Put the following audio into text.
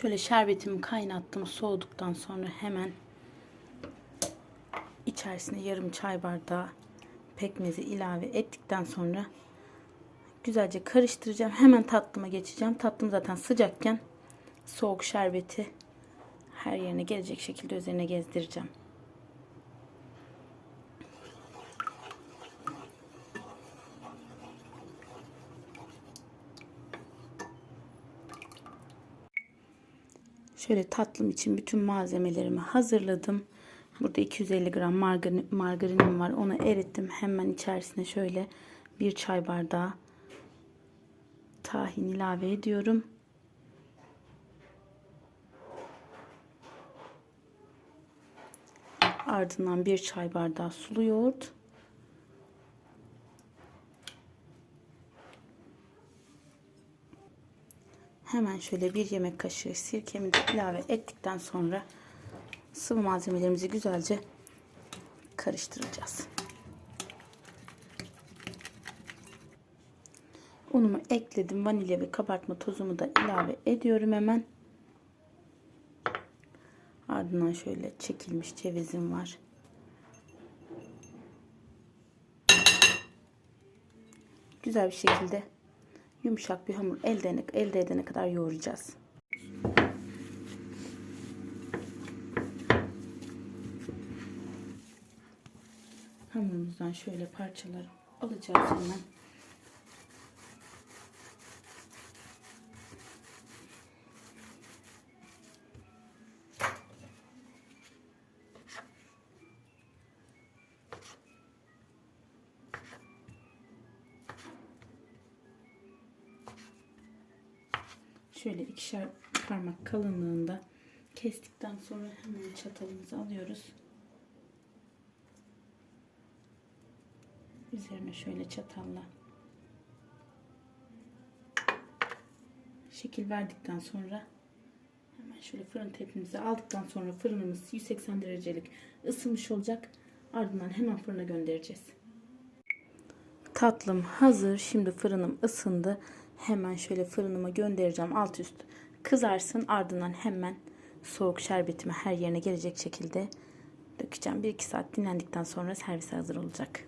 Şöyle şerbetimi kaynattım. Soğuduktan sonra hemen içerisine yarım çay bardağı pekmezi ilave ettikten sonra güzelce karıştıracağım. Hemen tatlıma geçeceğim. Tatlım zaten sıcakken soğuk şerbeti her yerine gelecek şekilde üzerine gezdireceğim. Şöyle tatlım için bütün malzemelerimi hazırladım. Burada 250 gram margarin, margarinim var. Onu erittim. Hemen içerisine şöyle bir çay bardağı tahin ilave ediyorum. Ardından bir çay bardağı sulu yoğurt. Hemen şöyle bir yemek kaşığı sirkemi de ilave ettikten sonra sıvı malzemelerimizi güzelce karıştıracağız. Unumu ekledim. Vanilya ve kabartma tozumu da ilave ediyorum hemen. Ardından şöyle çekilmiş cevizim var. Güzel bir şekilde yumuşak bir hamur elde, elde edene kadar yoğuracağız. Hamurumuzdan şöyle parçalar alacağız hemen. Şöyle ikişer parmak kalınlığında kestikten sonra hemen çatalımızı alıyoruz. Üzerine şöyle çatalla şekil verdikten sonra hemen şöyle fırın tepimizi aldıktan sonra fırınımız 180 derecelik ısınmış olacak. Ardından hemen fırına göndereceğiz. Tatlım hazır. Şimdi fırınım ısındı. Hemen şöyle fırınıma göndereceğim alt üst. Kızarsın ardından hemen soğuk şerbetimi her yerine gelecek şekilde dökeceğim. 1-2 saat dinlendikten sonra servise hazır olacak.